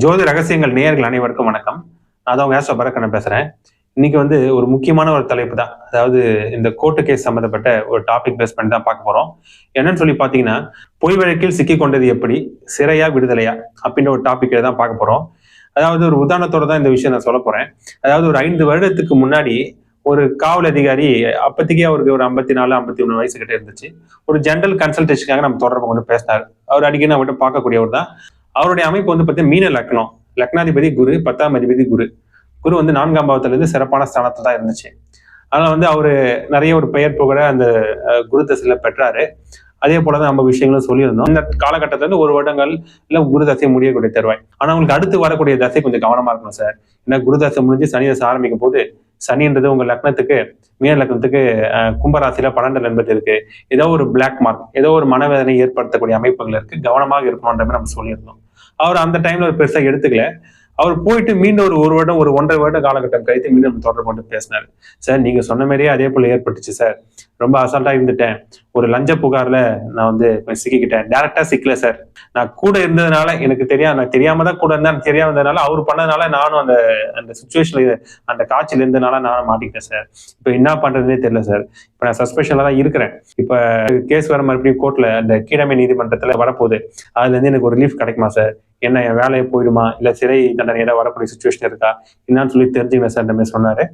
ஜோதி ரகசியங்கள் நேயர்கள் அனைவருக்கும் வணக்கம். நான் தான் உங்க ஏசோ பரக்கண்ணன் பேசுறேன். இன்னைக்கு வந்து ஒரு முக்கியமான ஒரு தலைப்பு தான். அதாவது இந்த கோர்ட்டு கேஸ் சம்மந்தப்பட்ட ஒரு டாபிக் பேஸ் பண்ணி தான் பார்க்க போறோம். என்னன்னு சொல்லி பார்த்தீங்கன்னா பொய் வழக்கில் சிக்கி கொண்டது எப்படி? சிறையா விடுதலையா? அப்படின்ற ஒரு டாபிக் தான் பார்க்க போறோம். அதாவது ஒரு உதாரணத்தோட தான் இந்த விஷயம் நான் சொல்ல போறேன். அதாவது ஒரு ஐந்து வருடத்துக்கு முன்னாடி ஒரு காவல் அதிகாரி அப்பத்திக்கே அவருக்கு ஒரு ஐம்பத்தி நாலு ஐம்பத்தி மூணு வயசு கிட்ட இருந்துச்சு. ஒரு ஜென்ரல் கன்சல்டேஷனுக்காக நம்ம தொடர்பு கொண்டு பேசினார். அவர் அடிக்கடி நம்மகிட்ட பார்க்கக்கூடியவர் தான். அவருடைய அமைப்பு வந்து பார்த்தீங்கன்னா மீன லக்னம். லக்னாதிபதி குரு பத்தாம் அதிபதி குரு. குரு வந்து நான்காம் பாவத்துல இருந்து சிறப்பான ஸ்தானத்துல தான் இருந்துச்சு. அதனால வந்து அவரு நிறைய ஒரு பெயர் புகழ அந்த குரு தசையில பெற்றாரு. அதே போலதான் நம்ம விஷயங்களும் சொல்லியிருந்தோம். இந்த காலகட்டத்துல இருந்து ஒரு வருடங்கள் இல்ல குரு தசை முடியக்கூடிய தருவாய். ஆனா உங்களுக்கு அடுத்து வரக்கூடிய தசை கொஞ்சம் கவனமா இருக்கணும் சார். ஏன்னா குரு தசை முடிஞ்சு சனி தசை ஆரம்பிக்கும் போது சனின்றது உங்க லக்னத்துக்கு மீன லக்னத்துக்கு கும்பராசியில பன்னெண்டு என்பது இருக்கு ஏதோ ஒரு பிளாக் மார்க் ஏதோ ஒரு மனவேதனை ஏற்படுத்தக்கூடிய அமைப்புகள் இருக்கு. கவனமாக இருக்கணும்ன்ற மாதிரி நம்ம சொல்லியிருந்தோம். அவர் அந்த டைம்ல ஒரு பெருசா எடுத்துக்கல. அவர் போயிட்டு மீண்டும் ஒரு ஒரு வருடம் ஒரு ஒன்றரை வருட காலகட்டம் கழித்து மீண்டும் தொடர்பு கொண்டு பேசினாரு. சார் நீங்க சொன்ன மாதிரியே அதே போல ஏற்பட்டுச்சு சார். ரொம்ப அசால்ட்டா இருந்துட்டேன். ஒரு லஞ்ச புகார்ல நான் வந்து சிக்கிக்கிட்டேன். டேரக்டா சிக்கல சார். நான் கூட இருந்ததுனால எனக்கு தெரியாம நான் தெரியாம தான் கூட இருந்தேன். தெரியாம இருந்ததுனால அவர் பண்ணதுனால நானும் அந்த அந்த சுச்சுவேஷன்ல அந்த காய்ச்சல் இருந்ததுனால நானும் மாட்டிக்கிட்டேன் சார். இப்போ என்ன பண்றதுனே தெரியல சார். இப்போ நான் சஸ்பெஷன்ல தான் இருக்கிறேன். இப்போ கேஸ் வர மறுபடியும் கோர்ட்ல அந்த கீழமை நீதிமன்றத்துல வரப்போகுது. அதுல இருந்து எனக்கு ஒரு ரிலீஃப் கிடைக்குமா சார்? என்ன என் வேலையை போயிடுமா? இல்லை சிறை தண்டனை ஏதாவது வரக்கூடிய சுச்சுவேஷன் இருக்கா? என்னன்னு சொல்லி தெரிஞ்சுக்கிறேன் சார் இந்த மாதிரி சொன்னாரு.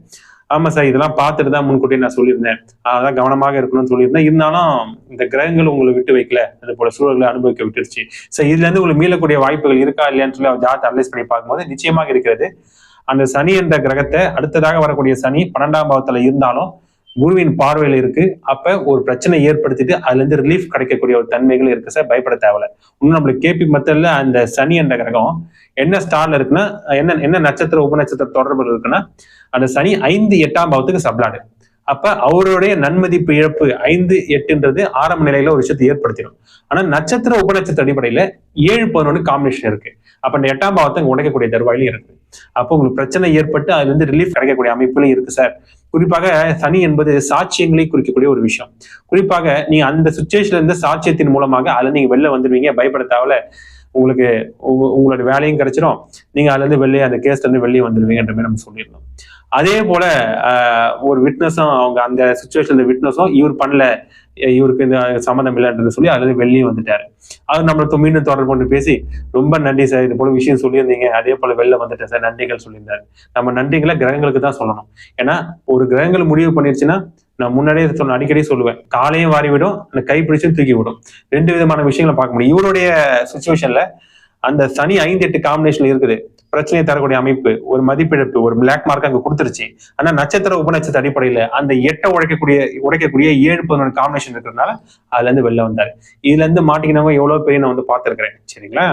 ஆமா சார் இதெல்லாம் பார்த்துட்டு தான் முன்கூட்டியே நான் சொல்லியிருந்தேன். அதான் கவனமாக இருக்கணும்னு சொல்லியிருந்தேன். இருந்தாலும் இந்த கிரகங்கள் உங்களை விட்டு வைக்கல. அது போல சூழல்களை அனுபவிக்க விட்டுருச்சு. சார் இதுல இருந்து உங்களுக்கு மீளக்கூடிய வாய்ப்புகள் இருக்கா இல்லையான்னு சொல்லி அவர் ஜாத் அனலைஸ் பண்ணி பார்க்கும்போது நிச்சயமாக இருக்கிறது. அந்த சனி என்ற கிரகத்தை அடுத்ததாக வரக்கூடிய சனி பன்னெண்டாம் பாவத்துல இருந்தாலும் குருவின் பார்வையில் இருக்கு. அப்ப ஒரு பிரச்சனை ஏற்படுத்திட்டு அதுல இருந்து ரிலீஃப் கிடைக்கக்கூடிய ஒரு தன்மைகள் இருக்கு சார். பயப்பட தேவையில்ல. இன்னும் நம்மளுக்கு கேபி மெத்தட்ல அந்த சனி என்ற கிரகம் என்ன ஸ்டார்ல இருக்குன்னா என்ன என்ன நட்சத்திர உபநட்சத்திர தொடர்பு இருக்குன்னா அந்த சனி ஐந்து எட்டாம் பாவத்துக்கு சப்ளாடு. அப்ப அவருடைய நன்மதிப்பு இழப்பு ஐந்து எட்டுன்றது ஆரம்ப நிலையில ஒரு விஷயத்தை ஏற்படுத்திடும். ஆனா நட்சத்திர உபநட்சத்திர அடிப்படையில ஏழு பதினொன்று காம்பினேஷன் இருக்கு. அப்ப அந்த எட்டாம் பாவத்தை உடைக்கக்கூடிய தருவாயிலும் இருக்கு. அப்போ உங்களுக்கு பிரச்சனை ஏற்பட்டு அதுல இருந்து ரிலீஃப் கிடைக்கக்கூடிய அமைப்புலையும் இருக்கு சார். குறிப்பாக சனி என்பது சாட்சியங்களை குறிக்கக்கூடிய ஒரு விஷயம். குறிப்பாக நீங்க அந்த சுச்சுவேஷன்ல இருந்து சாட்சியத்தின் மூலமாக அதுல நீங்க வெளில வந்துடுவீங்க பயப்பட தேவையில்ல. உங்களுக்கு உங்க- உங்களோட வேலையும் கிடைச்சிரும். நீங்க அதுல இருந்து வெளியே அந்த கேஸ்ல இருந்து வெளியே வந்துடுவீங்கன்ற மாதிரி நம்ம சொல்லிடணும். அதே போல ஒரு விட்னஸும் அவங்க அந்த சுச்சுவேஷன்ல விட்னஸும் இவர் பண்ணல இவருக்கு இந்த சம்மந்தம் இல்லைன்றது சொல்லி அதுல இருந்து வெளியே வந்துட்டாரு. அது நம்மளை மீண்டும் தொடர்பு கொண்டு பேசி ரொம்ப நன்றி சார் இது போல விஷயம் சொல்லியிருந்தீங்க. அதே போல வெளில வந்துட்டேன் சார் நன்றிகள் சொல்லியிருந்தாரு. நம்ம நன்றிகளை கிரகங்களுக்கு தான் சொல்லணும். ஏன்னா ஒரு கிரகங்கள் முடிவு பண்ணிருச்சுன்னா நான் முன்னாடியே சொன்ன அடிக்கடி சொல்லுவேன். காலையும் வாரி விடும் அந்த கை பிடிச்சும் தூக்கி விடும் ரெண்டு விதமான விஷயங்களை பார்க்க முடியும். இவருடைய சுச்சுவேஷன்ல அந்த சனி ஐந்து எட்டு காம்பினேஷன்ல இருக்குது. பிரச்சனையை தரக்கூடிய அமைப்பு ஒரு மதிப்பிழப்பு ஒரு பிளாக் மார்க் அங்க கொடுத்துருச்சு. ஆனா நட்சத்திர உபநட்சத்திர அடிப்படையில அந்த எட்டை உடைக்கக்கூடிய உடைக்கக்கூடிய ஏழு பதினொன்று காம்பினேஷன் இருக்கிறதுனால அதுல இருந்து வெளில வந்தாரு. இதுல இருந்து மாட்டிக்கினவங்க எவ்வளவு பெரிய நான் வந்து பார்த்திருக்கிறேன். சரிங்களா?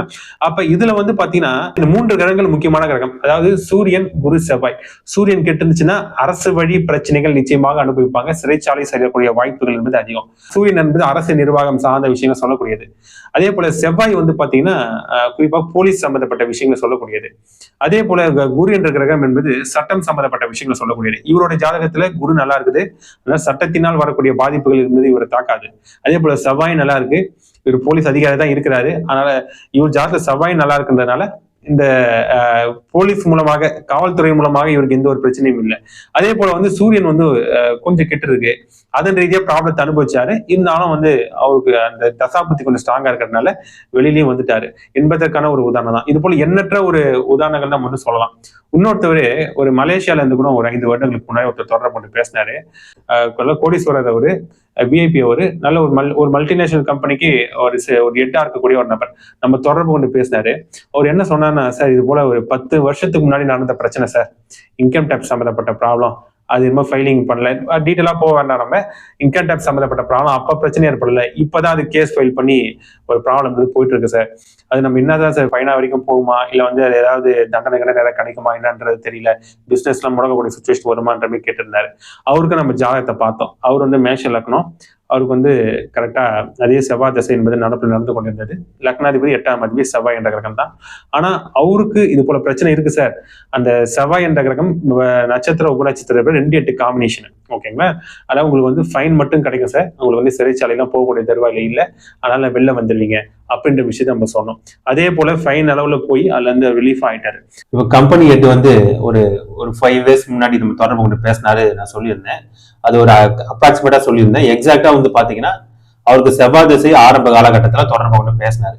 அப்ப இதுல வந்து பாத்தீங்கன்னா இந்த மூன்று கிரகங்கள் முக்கியமான கிரகம். அதாவது சூரியன் குரு செவ்வாய். சூரியன் கெட்டு இருந்துச்சுன்னா அரசு வழி பிரச்சனைகள் நிச்சயமாக அனுபவிப்பாங்க. சிறைச்சாலை செல்லக்கூடிய வாய்ப்புகள் என்பது அதிகம். சூரியன் என்பது அரசு நிர்வாகம் சார்ந்த விஷயங்கள் சொல்லக்கூடியது. அதே போல செவ்வாய் வந்து பாத்தீங்கன்னா குறிப்பா போலீஸ் சம்பந்தப்பட்ட விஷயங்களை சொல்லக்கூடியது. அதே போல குரு என்ற கிரகம் என்பது சட்டம் சம்பந்தப்பட்ட விஷயங்களை சொல்லக்கூடியது. இவரோட ஜாதகத்துல குரு நல்லா இருக்குது. அதனால சட்டத்தினால் வரக்கூடிய பாதிப்புகள் இருந்தது இவரை தாக்காது. அதே போல செவ்வாய் நல்லா இருக்கு. இவர் போலீஸ் அதிகாரி தான் இருக்கிறாரு. அதனால இவர் ஜாதக செவ்வாய் நல்லா இருக்குன்றதுனால இந்த போலீஸ் மூலமாக காவல்துறை மூலமாக இவருக்கு எந்த ஒரு பிரச்சனையும் இல்லை. அதே போல வந்து சூரியன் வந்து கொஞ்சம் கெட்டு இருக்கு அதன் ரீதியா ப்ராப்ளத்தை அனுபவிச்சாரு இருந்தாலும் வந்து அவருக்கு அந்த தசாபுத்தி கொஞ்சம் ஸ்ட்ராங்கா இருக்கிறதுனால வெளியிலயும் வந்துட்டாரு. என்பதற்கான ஒரு உதாரணம் தான். இது போல எண்ணற்ற ஒரு உதாரணங்கள் தான் வந்து சொல்லலாம். இன்னொருத்தவர் ஒரு மலேசியால இருந்து கூட ஒரு ஐந்து வருடங்களுக்கு முன்னாடி ஒருத்தர் தொடர்பு கொண்டு பேசினாரு. கோடீஸ்வரர் அவரு. விஐபி ஒரு நல்ல ஒரு மல் ஒரு மல்டிநேஷனல் கம்பெனிக்கு ஒரு ஒரு எட்டா இருக்கக்கூடிய ஒரு நபர். நம்ம தொடர்பு கொண்டு பேசினாரு. அவர் என்ன சொன்னார்னா சார் இது போல ஒரு பத்து வருஷத்துக்கு முன்னாடி நடந்த பிரச்சனை சார். இன்கம் டேக்ஸ் சம்மந்தப்பட்ட ப்ராப்ளம் அது இன்னும் ஃபைலிங் பண்ணல. டீட்டெயிலாக போக வேண்டாம் நம்ம. இன்கம் டேக்ஸ் சம்மந்தப்பட்ட ப்ராப்ளம் அப்போ பிரச்சனை ஏற்படல. இப்போ தான் அது கேஸ் ஃபைல் பண்ணி ஒரு ப்ராப்ளம் வந்து போயிட்டு இருக்கு சார் அது நம்ம என்னதான் சார் ஃபைனா வரைக்கும் போகுமா? இல்லை வந்து அது ஏதாவது தண்டனை கண்டனை ஏதாவது கிடைக்குமா? என்னன்றது தெரியல. பிஸ்னஸ்லாம் முடங்கக்கூடிய சுச்சுவேஷன் வருமான்ற மாதிரி கேட்டிருந்தாரு. அவருக்கு நம்ம ஜாதகத்தை பார்த்தோம். அவர் வந்து மேஷ லக்னம். அவருக்கு வந்து கரெக்டாக அதே செவ்வாய் தசை என்பது நடப்பில் நடந்து கொண்டிருந்தது. லக்னாதிபதி எட்டாம் அதிபதி செவ்வாய் என்ற கிரகம் தான். ஆனால் அவருக்கு இது போல பிரச்சனை இருக்கு சார் அந்த செவ்வாய் என்ற கிரகம் நட்சத்திர உபநட்சத்திர ரெண்டு எட்டு காம்பினேஷன் ஓகேங்களா அதாவது உங்களுக்கு வந்து ஃபைன் மட்டும் கிடைக்கும் சார் உங்களுக்கு வந்து சிறைச்சாலையெல்லாம் போகக்கூடிய தருவாயில் இல்லை. அதனால வெளில வந்துடுவீங்க அப்படின்ற விஷயத்த நம்ம சொன்னோம். அதே போல ஃபைன் அளவுல போய் அதுல இருந்து ரிலீஃப் ஆயிட்டாரு. இப்போ கம்பெனி ஹெட் வந்து ஒரு ஒரு ஃபைவ் இயர்ஸ் முன்னாடி நம்ம தொடர்பு கொண்டு பேசினாரு நான் சொல்லியிருந்தேன். அது ஒரு அப்ராக்சிமேட்டா சொல்லியிருந்தேன். எக்ஸாக்டா வந்து பாத்தீங்கன்னா அவருக்கு செவ்வாய் திசை ஆரம்ப காலகட்டத்துல தொடர்பு கொண்டு பேசினாரு.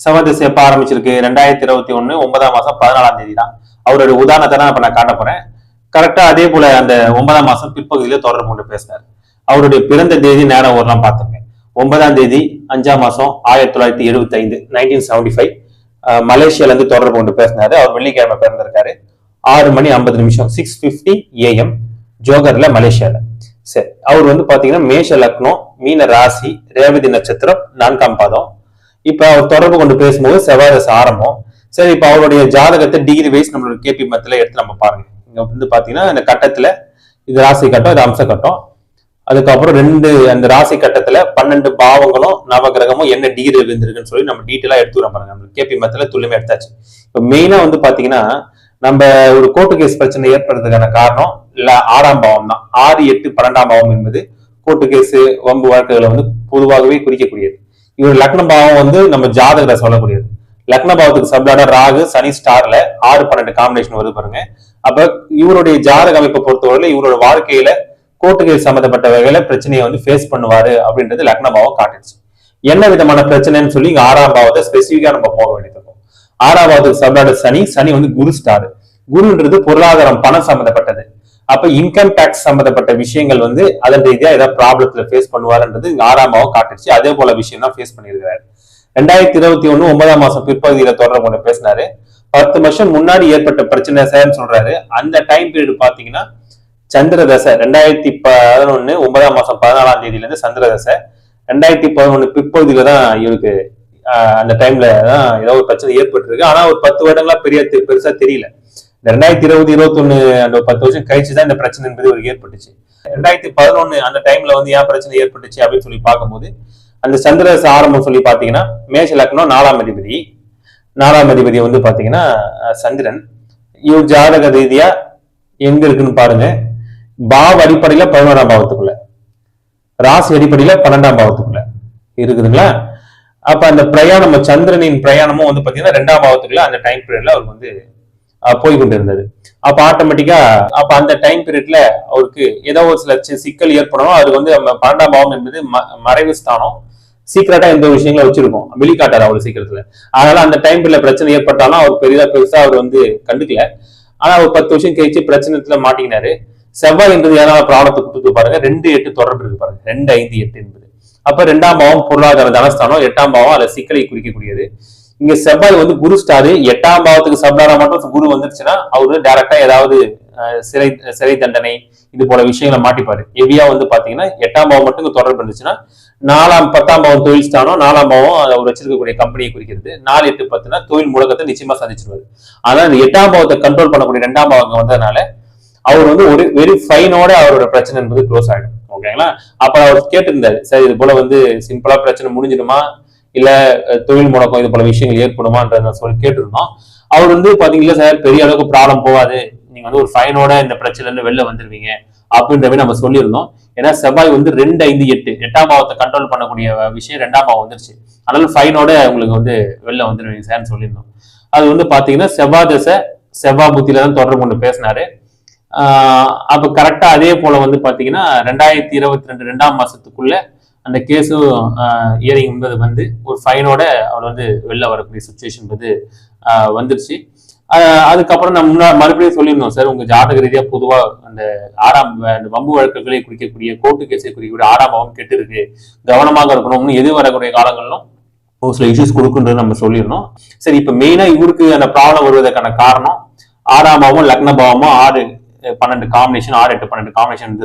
செவ்வாய் திசை எப்ப ஆரம்பிச்சிருக்கு? ரெண்டாயிரத்தி இருபத்தி ஒன்று ஒன்பதாம் மாசம் பதினாலாம் தேதி தான். அவருடைய உதாரணத்தை தான் இப்ப நான் காட்ட போறேன். கரெக்டா அதே போல அந்த ஒன்பதாம் மாசம் பிற்பகுதியில தொடர்பு கொண்டு பேசினார். அவருடைய பிறந்த தேதி நேரம் ஊர்லாம் பார்த்துங்க ஒன்பதாம் தேதி அஞ்சாம் மாசம் ஆயிரத்தி தொள்ளாயிரத்தி எழுபத்தி ஐந்து நைன்டீன் செவன்டி ஃபைவ் மலேசியால இருந்து தொடர்பு கொண்டு பேசினாரு. அவர் வெள்ளிக்கிழமை பிறந்திருக்காரு. ஆறு மணி ஐம்பது நிமிஷம் சிக்ஸ் பிப்டி ஏஎம் ஜோகர்ல மலேசியால. சரி அவர் வந்து பாத்தீங்கன்னா மேஷ லக்னம் மீன ராசி ரேவதி நட்சத்திரம் நான்காம் பாதம். இப்ப அவர் தொடர்பு கொண்டு பேசும்போது செவ்வாய் ஆரம்பம். சரி இப்ப அவருடைய ஜாதகத்தை டிகிரி வைஸ் நம்மளோட கேபி மத்தில எடுத்து நம்ம பாருங்க. இங்க வந்து பாத்தீங்கன்னா இந்த கட்டத்துல இது ராசி கட்டம் இது அம்ச கட்டம். அதுக்கப்புறம் ரெண்டு அந்த ராசி கட்டத்துல பன்னெண்டு பாவங்களும் நவகிரகமும் என்ன டிகிரி இருந்திருக்குன்னு சொல்லி நம்ம டீட்டெயிலா எடுத்துக்கிறோம் பாருங்க. நம்ம கேபி மத்தில துல்லியமா எடுத்தாச்சு. இப்போ மெயினா வந்து பாத்தீங்கன்னா நம்ம ஒரு கோர்ட்டு கேஸ் பிரச்சனை ஏற்படுறதுக்கான காரணம் இல்ல ஆறாம் பாவம் தான். ஆறு எட்டு பன்னெண்டாம் பாவம் என்பது கோர்ட்டு கேஸ் வம்பு வழக்குகளை வந்து பொதுவாகவே குறிக்கக்கூடியது. இவர் லக்ன பாவம் வந்து நம்ம ஜாதகரை சொல்லக்கூடியது. லக்ன பாவத்துக்கு சப்ளான ராகு சனி ஸ்டார்ல ஆறு பன்னெண்டு காம்பினேஷன் வருது பாருங்க. அப்ப இவருடைய ஜாதக அமைப்பை பொறுத்தவரையில இவரோட வாழ்க்கையில கோர்ட்டு சம்பந்தப்பட்ட வகையில பிரச்சனையை வந்து ஃபேஸ் பண்ணுவாரு அப்படின்றது லக்னபாவம் காட்டுச்சு என்ன விதமான பிரச்சனைன்னு சொல்லி இங்க ஆறாம் பாவத்தை ஸ்பெசிஃபிக்கா நம்ம போக வேண்டியது ஆறாம் பாவத்துக்கு சப்ளாடர் சனி சனி வந்து குரு ஸ்டார் குருன்றது பொருளாதாரம் பணம் சம்பந்தப்பட்டது. அப்ப இன்கம் டேக்ஸ் சம்பந்தப்பட்ட விஷயங்கள் வந்து அதன் ரீதியா ஏதாவது ப்ராப்ளத்துல ஃபேஸ் பண்ணுவாருன்றது இங்க ஆறாம் பாவம் காட்டுச்சு அதே போல விஷயம் தான் ஃபேஸ் பண்ணியிருக்காரு ரெண்டாயிரத்தி இருபத்தி ஒண்ணு ஒன்பதாம் மாசம் பிற்பகுதியில தொடர்பு கொண்டு பேசினாரு. பத்து வருஷம் முன்னாடி ஏற்பட்ட பிரச்சனை சார்னு சொல்றாரு. அந்த டைம் பீரியட் பாத்தீங்கன்னா சந்திர தசை ரெண்டாயிரத்தி பதினொன்னு ஒன்பதாம் மாசம் பதினாலாம் தேதியில இருந்து சந்திர தசை ரெண்டாயிரத்தி பதினொன்னு பிற்பகுதியில தான் இவருக்கு அந்த டைம்ல தான் ஏதோ ஒரு பிரச்சனை ஏற்பட்டிருக்கு. ஆனா ஒரு பத்து வருடங்களா பெரிய பெருசா தெரியல. இந்த ரெண்டாயிரத்தி இருபது இருபத்தொன்னு அந்த பத்து வருஷம் கழிச்சு தான் இந்த பிரச்சனை என்பது இவருக்கு ஏற்பட்டுச்சு. ரெண்டாயிரத்தி பதினொன்னு அந்த டைம்ல வந்து ஏன் பிரச்சனை ஏற்பட்டுச்சு அப்படின்னு சொல்லி பார்க்கும்போது அந்த சந்திரதசை ஆரம்பம் சொல்லி பாத்தீங்கன்னா மேஷ லக்னம் நாலாம் அதிபதி. நாலாம் அதிபதி வந்து பாத்தீங்கன்னா சந்திரன். இவர் ஜாதக ரீதியா எங்க இருக்குன்னு பாருங்க. பாவ அடிப்படையில பதினோராம் பாவத்துக்குள்ள. ராசி அடிப்படையில பன்னெண்டாம் பாவத்துக்குள்ள. இருக்குதுங்களா? அப்ப அந்த பிரயாணம் சந்திரனின் பிரயாணமும் வந்து பாத்தீங்கன்னா ரெண்டாம் பாவத்துக்குள்ள அந்த டைம் பீரியட்ல அவருக்கு வந்து போய் கொண்டிருந்தது. அப்ப ஆட்டோமேட்டிக்கா அப்ப அந்த டைம் பீரியட்ல அவருக்கு ஏதோ ஒரு சில சிக்கல் ஏற்படணும். அது வந்து நம்ம பன்னெண்டாம் பாவம் என்பது ம- மறைவு ஸ்தானம். சீக்கிரட்டா எந்த விஷயங்களும் வச்சிருக்கோம். வெளிக்காட்டாரு அவ்வளவு சீக்கிரத்துல. அதனால அந்த டைம் பீரியட்ல பிரச்சனை ஏற்பட்டாலும் அவர் பெரிதா பெருசா அவர் வந்து கண்டுக்கல. ஆனா ஒரு பத்து வருஷம் கழிச்சு பிரச்சனைத்துல மாட்டிக்கினாரு. செவ்வாய் என்றது ஏதாவது பிராணத்தை கொடுத்து பாருங்க. ரெண்டு எட்டு தொடர்பு இருக்கு பாருங்க. ரெண்டு ஐந்து எட்டு என்பது. அப்ப ரெண்டாம் பாவம் பொருளாதார தனஸ்தானம் எட்டாம் பாவம் அதுல சிக்கலை குறிக்கக்கூடியது. இங்க செவ்வாய் வந்து குரு ஸ்டாரு எட்டாம் பாவத்துக்கு சப்டாரா மட்டும் குரு வந்துருச்சுன்னா அவரு டைரக்டா ஏதாவது சிறை சிறை தண்டனை இது போல விஷயங்களை மாட்டிப்பாரு. ஹெவியா வந்து பாத்தீங்கன்னா எட்டாம் பாவம் மட்டும் தொடர்பு இருந்துச்சுன்னா நாலாம் பத்தாம் பாவம் தொழில் ஸ்தானம் நாலாம் பாவம் அவர் வச்சிருக்கக்கூடிய கம்பெனியை குறிக்கிறது. நாலு எட்டு பத்துனா தொழில் முழக்கத்தை நிச்சயமா சந்திச்சிருவாரு. ஆனா இந்த எட்டாம் பாவத்தை கண்ட்ரோல் பண்ணக்கூடிய ரெண்டாம் பாவங்க வந்ததுனால அவர் வந்து ஒரு வெரி ஃபைனோட அவரோட பிரச்சனை என்பது க்ளோஸ் ஆயிடும். ஓகேங்களா அப்ப அவர் கேட்டிருந்தாரு சார் இது போல வந்து சிம்பிளா பிரச்சனை முடிஞ்சிடுமா? இல்ல தொழில் முடக்கம் இது போல விஷயங்கள் ஏற்படுமான்றத சொல்லி கேட்டிருந்தோம். அவர் வந்து பாத்தீங்களா சார் பெரிய அளவுக்கு ப்ராப்ளம் போகாது. நீங்க வந்து ஒரு ஃபைனோட இந்த பிரச்சனைல இருந்து வெளில வந்துருவீங்க. அப்படின்றவே நம்ம சொல்லியிருந்தோம். ஏன்னா செவ்வாய் வந்து ரெண்டு ஐந்து எட்டு எட்டாம் பாவத்தை கண்ட்ரோல் பண்ணக்கூடிய விஷயம் ரெண்டாம் பாவம் வந்துருச்சு. அதனால ஃபைனோட உங்களுக்கு வந்து வெளில வந்துருவீங்க சார்னு சொல்லியிருந்தோம். அது வந்து பாத்தீங்கன்னா செவ்வாய் தசை செவ்வாய் புத்தியில தான் தொடர்பு கொண்டு பேசினாரு. அப்போ கரெக்டாக அதே போல வந்து பார்த்தீங்கன்னா ரெண்டாயிரத்தி இருபத்தி ரெண்டு ரெண்டாம் மாதத்துக்குள்ள அந்த கேஸும் இயரிங் என்பது வந்து ஒரு ஃபைனோட அவர் வந்து வெளில வரக்கூடிய சுச்சுவேஷன் வந்து வந்துருச்சு. அதுக்கப்புறம் நான் முன்னா மறுபடியும் சொல்லியிருந்தோம் சார் உங்கள் ஜாதக ரீதியாக பொதுவாக அந்த ஆறாம் அந்த வம்பு வழக்குகளை குறிக்கக்கூடிய கோர்ட்டு கேஸை குறிக்கக்கூடிய ஆறாம் பாவம் கெட்டு இருக்கு கவனமாக இருக்கணும்னு எது வரக்கூடிய காலங்களிலும் ஒரு சில இஷ்யூஸ் கொடுக்குன்றது நம்ம சொல்லிடணும் சரி இப்போ மெயினாக இவருக்கு அந்த ப்ராப்ளம் வருவதற்கான காரணம் ஆறாம் பாவமும் லக்ன பாவமும் ஆறு பன்னெண்டு காம்பினேஷன் ஆறு எட்டு பன்னெண்டு காம்பினேஷன்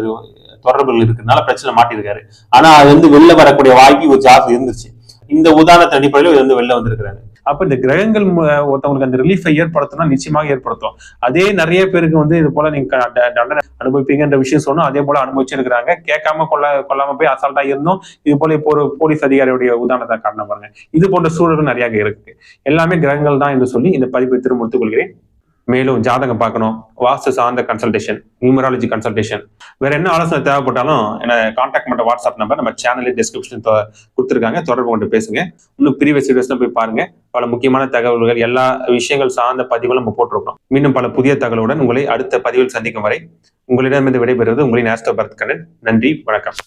தொடர்புகள் இருக்கிறதுனால பிரச்சனை மாட்டியிருக்காரு. ஆனா அது வந்து வெளில வரக்கூடிய வாய்ப்பு ஒரு ஜாஸ்தி இருந்துச்சு. இந்த உதாரணத்தின் அடிப்படையில் இது வந்து வெளில வந்திருக்கிறாரு. அப்ப இந்த கிரகங்கள் ஒருத்தவங்களுக்கு அந்த ரிலீஃபை ஏற்படுத்தினா நிச்சயமாக ஏற்படுத்தும். அதே நிறைய பேருக்கு வந்து இது போல நீங்க தண்டனை அனுபவிப்பீங்கன்ற விஷயம் சொன்னோம் அதே போல அனுபவிச்சிருக்கிறாங்க. கேட்காம கொள்ள கொள்ளாம போய் அசால்ட்டா இருந்தோம் இது போல இப்போ ஒரு போலீஸ் அதிகாரியுடைய உதாரணத்தை காரணம் பாருங்க. இது போன்ற சூழல்கள் நிறைய இருக்கு. எல்லாமே கிரகங்கள் தான் என்று சொல்லி இந்த பதிப்பை திரும்ப முடித்துக் கொள்கிறேன் மேலும் ஜாதகம் பார்க்கணும். வாஸ்து சார்ந்த கன்சல்டேஷன் நியூமராலஜி கன்சல்டேஷன் வேற என்ன ஆலோசனை தேவைப்பட்டாலும் என்ன காண்டாக்ட் பண்ணுற வாட்ஸ்அப் நம்பர் நம்ம சேனலில் டிஸ்கிரிப்ஷன் கொடுத்துருக்காங்க. தொடர்பு கொண்டு பேசுங்க. இன்னும் ப்ரீவியஸ் வீடியோஸ்லாம் போய் பாருங்க. பல முக்கியமான தகவல்கள் எல்லா விஷயங்கள் சார்ந்த பதிவுகளும் நம்ம போட்டிருக்கோம். மீண்டும் பல புதிய தகவலுடன் உங்களை அடுத்த பதிவில் சந்திக்கும் வரை உங்களிடமிருந்து விடைபெறுவது உங்களின் ஆஸ்ட்ரோ பரத் கண்ணன் நன்றி வணக்கம்.